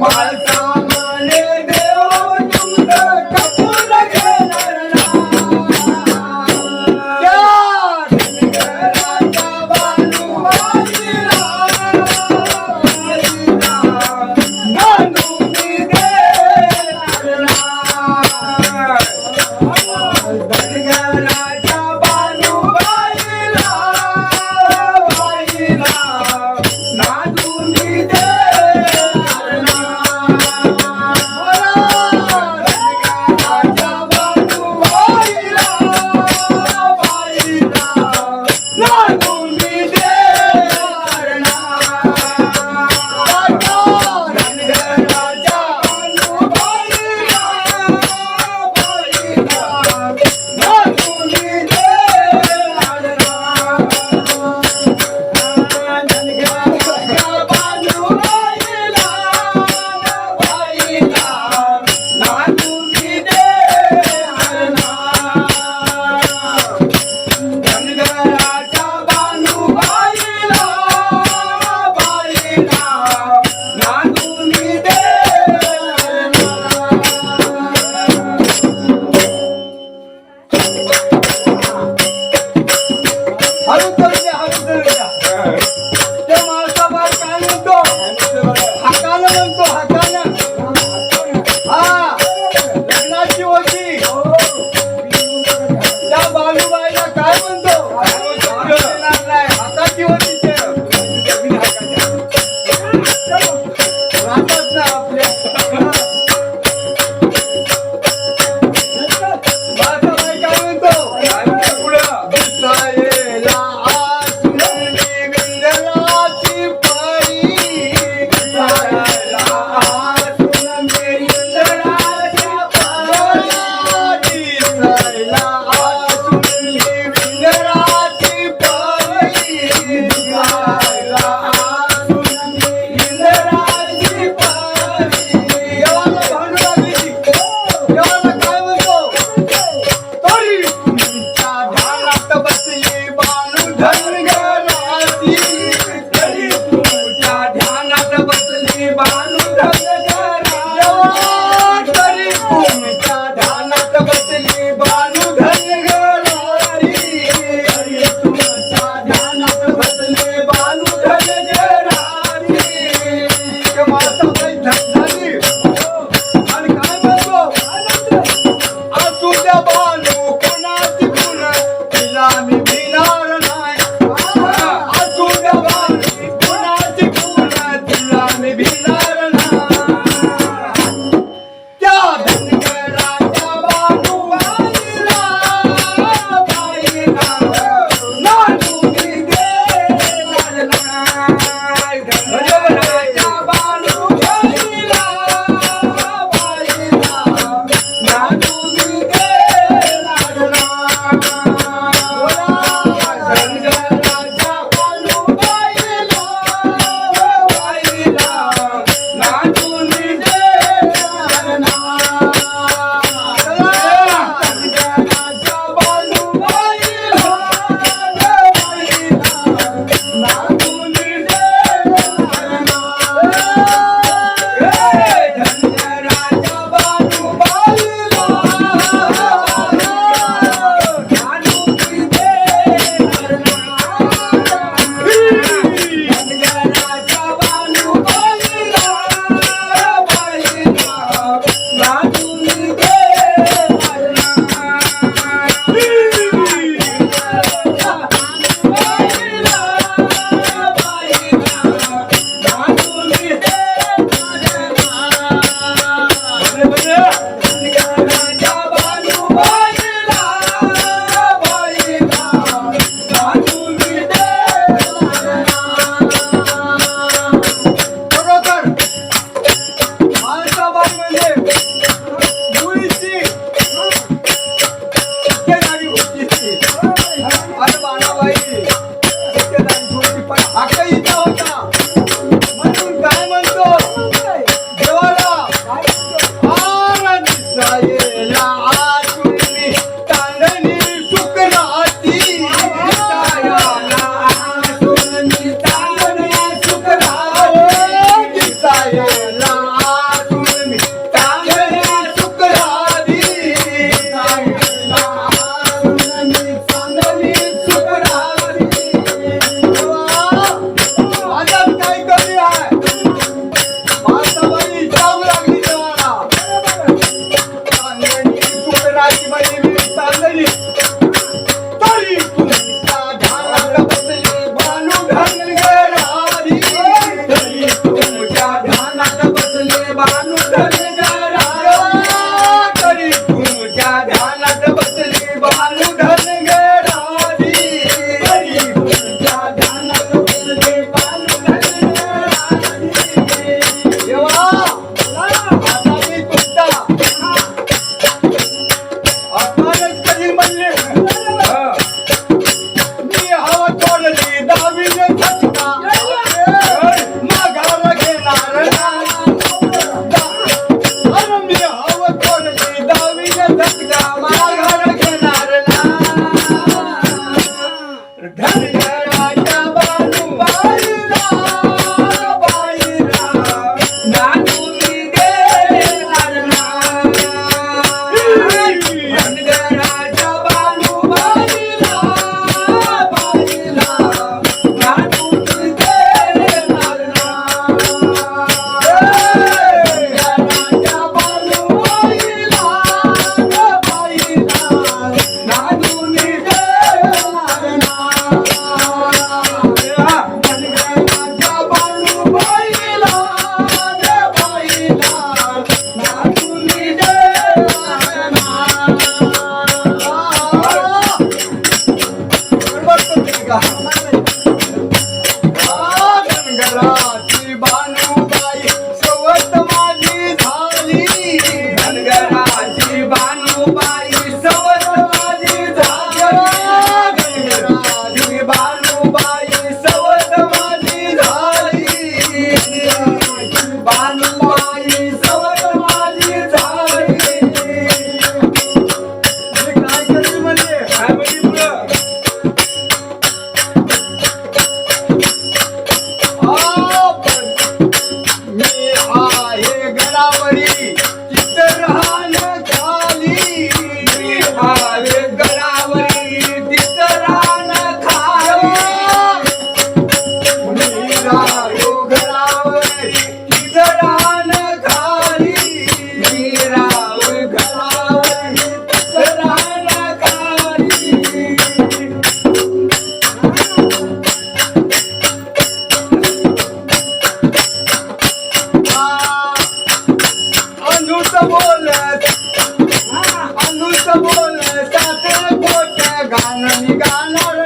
माल्का मने देओ तुम्द कप नगे नरना क्या दिल गरा जबालु भाई लाई आवाई ना माल्डूमी दे नरना bárbaro. বলে তাতে গান গান